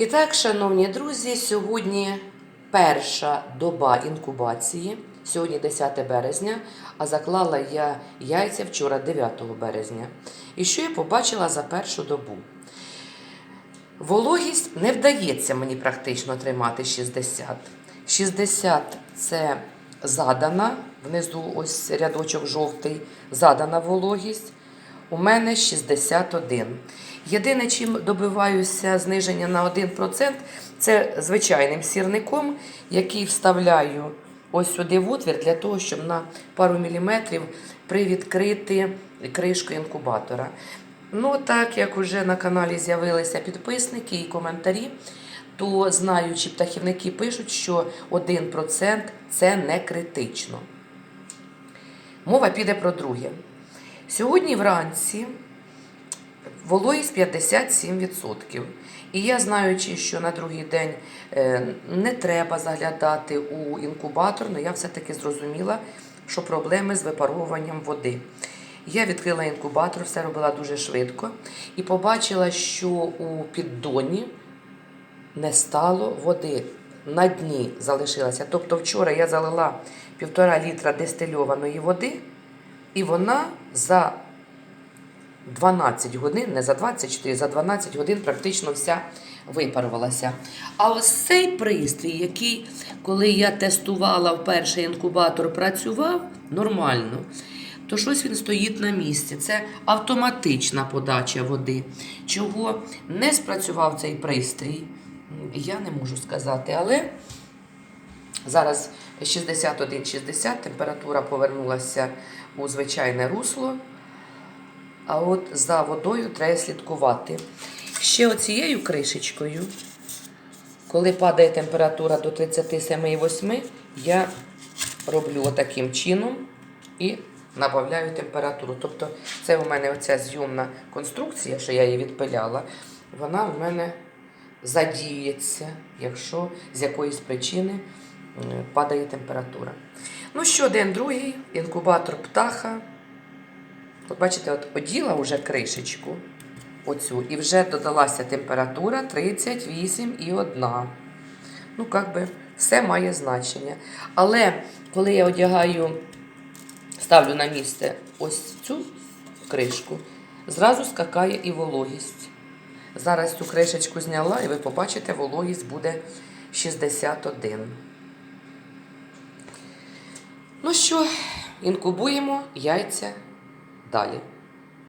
І так, шановні друзі, сьогодні перша доба інкубації. Сьогодні 10 березня, а заклала я яйця вчора 9 березня. І що я побачила за першу добу? Вологість не вдається мені практично тримати 60. 60 це задана, внизу ось рядочок жовтий, задана вологість. У мене 61. Єдине, чим добиваюся зниження на 1%, це звичайним сірником, який вставляю ось сюди в отвір для того, щоб на пару міліметрів привідкрити кришку інкубатора. Ну, так як уже на каналі з'явилися підписники і коментарі, то знаючи птахівники пишуть, що 1% це не критично. Мова піде про друге. Сьогодні вранці вологість 57%. І я, знаючи, що на другий день е, не треба заглядати у інкубатор, але я все-таки зрозуміла, що проблеми з випаровуванням води. Я відкрила інкубатор, все робила дуже швидко, і побачила, що у піддоні не стало води. На дні залишилася. Тобто вчора я залила півтора літра дистильованої води, і вона за 12 годин, не за 24, за 12 годин практично вся випарувалася. А ось цей пристрій, який, коли я тестувала вперше інкубатор, працював нормально, то щось він стоїть на місці. Це автоматична подача води. Чого не спрацював цей пристрій, я не можу сказати. Але зараз 61-60, температура повернулася у звичайне русло. А от за водою треба слідкувати. Ще оцією кришечкою, коли падає температура до 37,8, я роблю отаким чином і набавляю температуру. Тобто це у мене оця зйомна конструкція, що я її відпиляла, вона у мене задіється, якщо з якоїсь причини падає температура. Ну що, день другий, інкубатор птаха. Бачите, от оділа вже кришечку оцю, і вже додалася температура 38,1. Ну, як би, все має значення. Але коли я одягаю, ставлю на місце ось цю кришку, зразу скакає і вологість. Зараз цю кришечку зняла, і ви побачите, вологість буде 61. Ну що, інкубуємо яйця Далі.